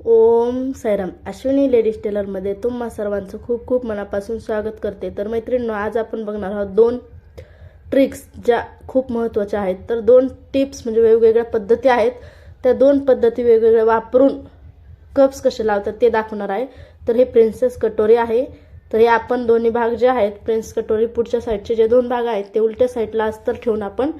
ओम Sairam Ashwini ladies टेलरमध्ये तुम्हा सर्वांचं खूप खूप मनापासून स्वागत करते. तर मैत्रिणींनो आज आपण बघणार आहोत दोन ट्रिक्स ज्या खूप महत्त्वाच्या आहेत. तर दोन टिप्स म्हणजे वेगवेगळ्या पद्धती आहेत. त्या दोन पद्धती वेगवेगळ्या वापरून कप्स कसे लावतात ते दाखवणार आहे. तर हे प्रिन्सेस कटोरी आहे. तर हे आपण दोन्ही भाग जे आहेत प्रिन्स कटोरी पुढच्या साईडचे जे दोन भाग आहेत ते उलट्या साईडला अस्तर ठेवून आपण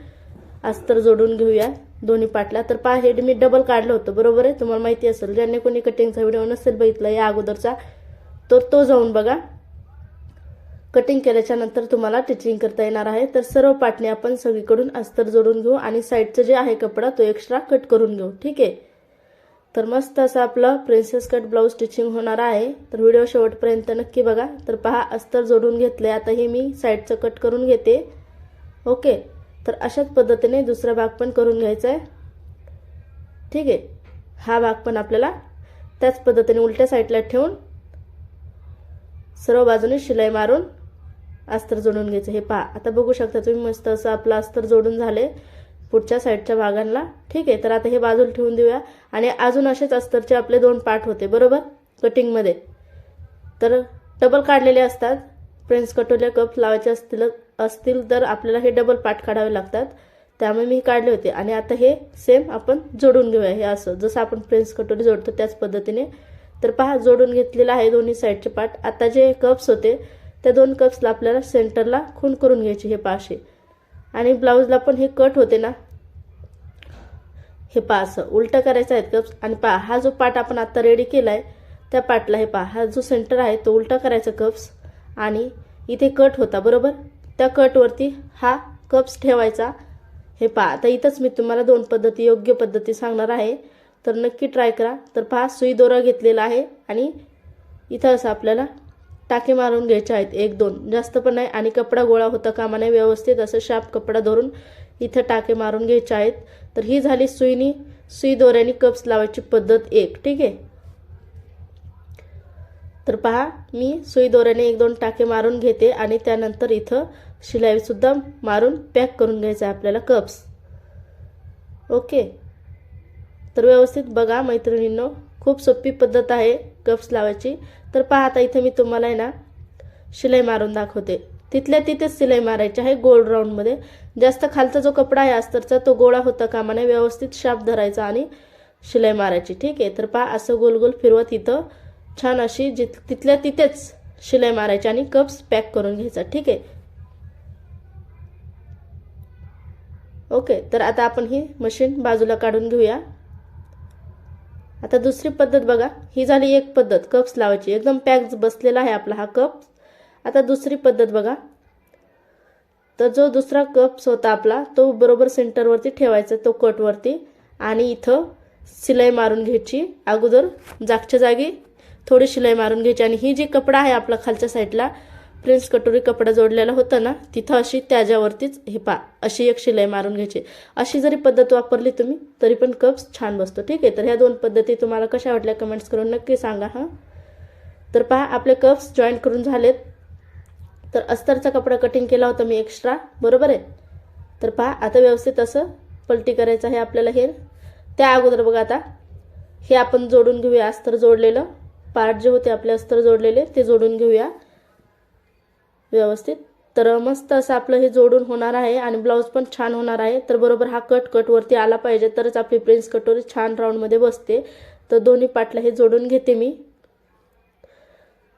अस्तर जोडून घेऊया. दोन्ही पाटला. तर पहा हे मी डबल काढलं होतं बरोबर आहे? तुम्हाला माहिती असेल ज्यांनी कोणी कटिंगचा व्हिडिओ नसेल बघितला या अगोदरचा तर तो जाऊन बघा. कटिंग केल्याच्यानंतर तुम्हाला टिचिंग करता येणार आहे. तर सर्व पाटणे आपण सगळीकडून अस्तर जोडून घेऊ आणि साईडचं जे आहे कपडा तो एक्स्ट्रा कट करून घेऊ. ठीक आहे? तर मस्त असं आपलं प्रिन्सेस कट ब्लाऊज स्टिचिंग होणार आहे. तर व्हिडिओ शेवटपर्यंत नक्की बघा. तर पहा अस्तर जोडून घेतले आता हे मी साईडचं कट करून घेते. ओके तर अशाच पद्धतीने दुसरा भाग पण करून घ्यायचा आहे ठीक आहे? हा भाग पण आपल्याला त्याच पद्धतीने उलट्या साईडला ठेवून सर्व बाजूने शिलाई मारून अस्तर जोडून घ्यायचं. हे पहा आता बघू शकता तुम्ही मस्त असं आपलं अस्तर जोडून झाले पुढच्या साईडच्या भागांना. ठीक आहे? तर आता हे बाजूला ठेवून देऊया. आणि अजून असेच अस्तरचे आपले दोन पार्ट होते बरोबर? कटिंगमध्ये तर डबल काढलेले असतात. प्रिन्स कटोल्या कप लावायचे असतील असतील तर आपल्याला हे डबल पार्ट काढावे लागतात. त्यामुळे मी काढले होते. आणि आता हे सेम आपण जोडून घेऊया. हे असं जसं आपण प्रिन्स कटोरी जोडतो त्याच पद्धतीने. तर पहा जोडून घेतलेला आहे दोन्ही साईडचे पार्ट आता जे कप्स होते त्या दोन कप्सला आपल्याला सेंटरला खून करून घ्यायचे हे पाशे आणि ब्लाऊजला पण हे कट होते ना. हे पहा असं उलटं करायचं आहेत कप्स आणि पहा हा जो पार्ट आपण आता रेडी केला आहे त्या पार्टला हे पहा हा जो सेंटर आहे तो उलटा करायचा कप्स आणि इथे कट होता बरोबर? त्या कटवरती हा कप्स ठेवायचा. हे पहा आता इथंच मी तुम्हाला दोन पद्धती योग्य पद्धती सांगणार आहे. तर नक्की ट्राय करा. तर पहा सुई दोरा घेतलेला आहे आणि इथं असं आपल्याला टाके मारून घ्यायचे आहेत. एक दोन. जास्त पण नाही आणि कपडा गोळा होता कामा नाही व्यवस्थित असं शाप कपडा धरून इथं टाके मारून घ्यायचे आहेत. तर ही झाली सुईनी सुई दोऱ्याने कप्स लावायची पद्धत एक. ठीक आहे? तर पहा मी सुई दोऱ्याने एक दोन टाके मारून घेते आणि त्यानंतर इथं शिलाईसुद्धा मारून पॅक करून घ्यायचं आहे आपल्याला कप्स. ओके. तर व्यवस्थित बघा मैत्रिणींनो खूप सोपी पद्धत आहे कप्स लावायची. तर पहा आता इथे मी तुम्हाला आहे ना शिलाई मारून दाखवते. तिथल्या तिथेच शिलाई मारायची आहे गोल राऊंडमध्ये जास्त खालचा जो कपडा आहे अस्तरचा तो गोळा होता कामा नये व्यवस्थित शाप धरायचा आणि शिलाई मारायची. ठीक आहे? तर पहा असं गोल गोल फिरवत इथं छान अशी जिथ तिथल्या तिथेच शिलाई मारायची आणि कप्स पॅक करून घ्यायचा. ठीक आहे? ओके तर आता आपण ही मशीन बाजूला काढून घेऊया. आता दुसरी पद्धत बघा. ही झाली एक पद्धत कप्स लावायची. एकदम पॅक बसलेला आहे आपला हा कप आता दुसरी पद्धत बघा. तर जो दुसरा कप्स होता आपला तो बरोबर सेंटरवरती ठेवायचा तो कटवरती आणि इथं शिलाई मारून घ्यायची. अगोदर जागच्या जागी थोडी शिलाई मारून घ्यायची. आणि ही जी कपडा आहे आपला खालच्या साईडला प्रिन्स कटोरी कपडा जोडलेला होता ना तिथं अशी त्याच्यावरतीच हे पा अशी एक शिलाई मारून घ्यायची. अशी जरी पद्धत वापरली तुम्ही तरी पण कप्स छान बसतो. ठीक आहे तर ह्या दोन पद्धती तुम्हाला कशा वाटल्या कमेंट्स करून नक्की सांगा हां. तर पहा आपले कप्स जॉईन करून झालेत. तर अस्तरचा कपडा कटिंग केला होता मी एक्स्ट्रा बरोबर आहे? तर पहा आता व्यवस्थित असं पलटी करायचं आहे आपल्याला हे. त्या अगोदर बघा आता हे आपण जोडून घेऊया अस्तर जोडलेलं. पार्ट जे होते आपले अस्तर जोडलेले ते जोडून घेऊया. व्यवस्थित. तर मस्त असं आपलं हे जोडून होणार आहे आणि ब्लाऊज पण छान होणार आहे. तर बरोबर हा कट कटवरती आला पाहिजे तरच आपली प्रिन्स कटोरी छान राऊंडमध्ये बसते. तर दोन्ही पाटला हे जोडून घेते मी.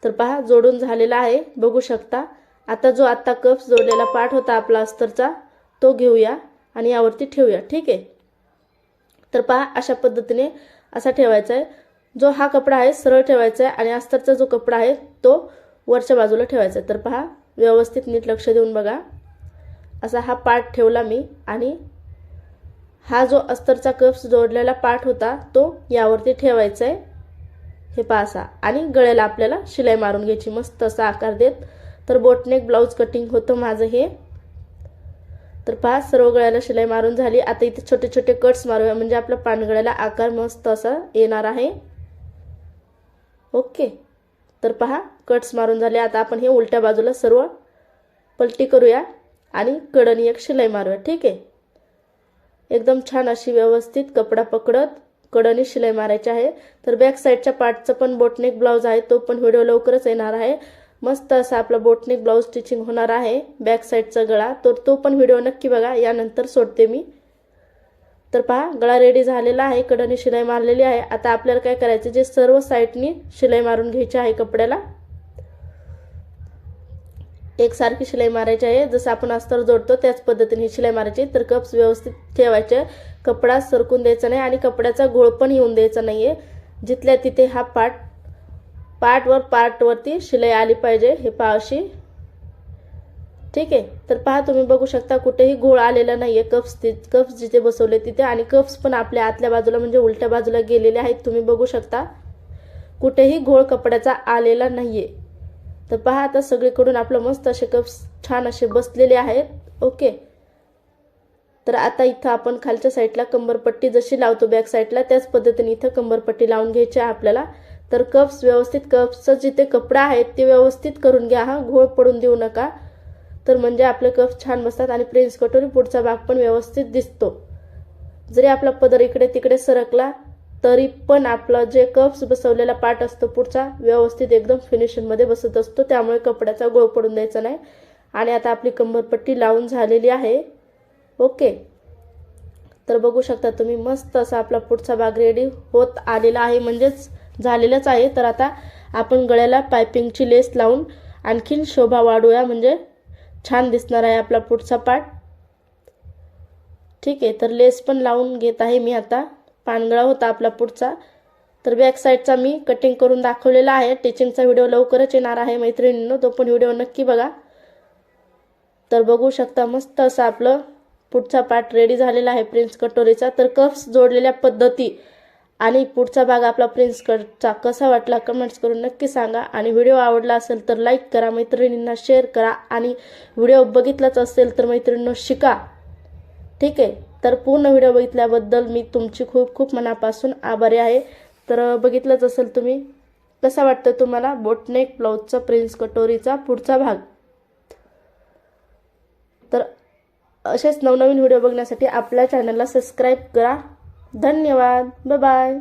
तर पहा जोडून झालेला आहे बघू शकता. आता जो आत्ता कप्स जोडलेला पार्ट होता आपला अस्तरचा तो घेऊया आणि यावरती ठेवूया. ठीक आहे? तर पहा अशा पद्धतीने असा ठेवायचा आहे. जो हा कपडा आहे सरळ ठेवायचा आहे आणि अस्तरचा जो कपडा आहे तो वरच्या बाजूला ठेवायचा आहे. तर पहा व्यवस्थित नीट लक्ष देऊन बघा. असा हा पार्ट ठेवला मी आणि हा जो अस्तरचा कप्स जोडलेला पार्ट होता तो यावरती ठेवायचा आहे. हे पहा असा. आणि गळ्याला आपल्याला शिलाई मारून घ्यायची मस्त असा आकार देत. तर बोटनेक ब्लाऊज कटिंग होतं माझं हे. तर पहा सर्व गळ्याला शिलाई मारून झाली. आता इथे छोटे छोटे कट्स मारूया. म्हणजे आपल्या पानगळ्याला आकार मस्त असा येणार आहे. ओके. तर पहा कट्स मारून झाले. आता आपण हे उलट्या बाजूला सर्व पलटी करूया आणि कडनी एक शिलाई मारूया. ठीक आहे? एकदम छान अशी व्यवस्थित कपडा पकडत कडनी शिलाई मारायची आहे. तर बॅक साईडच्या पार्टचं पण बोटनेक ब्लाऊज आहे. तो पण व्हिडिओ लवकरच येणार आहे. मस्त असा आपला बोटनेक ब्लाऊज स्टिचिंग होणार आहे. बॅक साईडचा गळा. तर तो पण व्हिडिओ नक्की बघा. यानंतर सोडते मी. तर पहा गळा रेडी झालेला आहे कडनी शिलाई मारलेली आहे. आता आपल्याला काय करायचं जे सर्व साईडनी शिलाई मारून घ्यायची आहे कपड्याला एकसारखी शिलाई मारायची आहे. जसं आपण अस्तर जोडतो त्याच पद्धतीने ही शिलाई मारायची तर कप्स व्यवस्थित ठेवायचे. कपडा सरकून द्यायचा नाही आणि कपड्याचा घोळ पण येऊन द्यायचा नाही आहे जिथल्या तिथे हा पार्ट पार्टवर पार्टवरती शिलाई आली पाहिजे. हे पावशी ठीक आहे? तर पहा तुम्ही बघू शकता कुठेही घोळ आलेला नाही आहे कप्स ति कप्स जिथे बसवले तिथे आणि कप्स पण आपल्या आतल्या बाजूला म्हणजे उलट्या बाजूला गेलेले आहेत. तुम्ही बघू शकता कुठेही घोळ कपड्याचा आलेला नाही आहे तर पहा आता सगळीकडून आपलं मस्त असे कप्स छान असे बसलेले आहेत. ओके. तर आता इथं आपण खालच्या साईडला कंबरपट्टी जशी लावतो बॅक साईडला त्याच पद्धतीने इथं कंबरपट्टी लावून घ्यायची आहे आपल्याला. तर कप्स व्यवस्थित कप्सचं जिथे कपडा आहे ते व्यवस्थित करून घ्या. हा घोळ पडून देऊ नका. तर म्हणजे आपले कफ छान बसतात आणि प्रिन्स कटोरी पुढचा भाग पण व्यवस्थित दिसतो. जरी आपला पदर इकडे तिकडे सरकला तरी पण आपला जे कप्स बसवलेला पार्ट असतो पुढचा व्यवस्थित एकदम फिनिशिंगमध्ये बसत असतो. त्यामुळे कपड्याचा गोळ पडून द्यायचा नाही. आणि आता आपली कंबरपट्टी लावून झालेली आहे. ओके. तर बघू शकता तुम्ही मस्त असा आपला पुढचा भाग रेडी होत आलेला आहे. म्हणजेच झालेलाच आहे. तर आता आपण गळ्याला पायपिंगची लेस लावून आणखीन शोभा वाढूया म्हणजे छान दिसणार आहे आपला पुढचा पार्ट ठीक आहे तर लेस पण लावून घेत आहे मी आता. पानगळा होता आपला पुढचा. तर बॅक साईडचा मी कटिंग करून दाखवलेला आहे. टिचिंगचा व्हिडिओ लवकरच येणार आहे मैत्रिणींनो. तो पण व्हिडिओ नक्की बघा. तर बघू शकता मस्त असं आपलं पुढचा पार्ट रेडी झालेला आहे प्रिन्स कटोरीचा. तर कफ्स जोडलेल्या पद्धती. आणि पुढचा भाग आपला प्रिन्स कटचा कसा वाटला कमेंट्स करून नक्की सांगा. आणि व्हिडिओ आवडला असेल तर लाईक करा मैत्रिणींना शेअर करा आणि व्हिडिओ बघितलाच असेल तर मैत्रिणींना शिका. ठीक आहे? तर पूर्ण व्हिडिओ बघितल्याबद्दल मी तुमची खूप खूप मनापासून आभारी आहे. तर बघितलंच असेल तुम्ही कसा वाटतं तुम्हाला बोटनेक ब्लाऊजचा प्रिन्स कटोरीचा पुढचा भाग? तर असेच नवनवीन व्हिडिओ बघण्यासाठी आपल्या चॅनलला सबस्क्राईब करा. धन्यवाद. बाय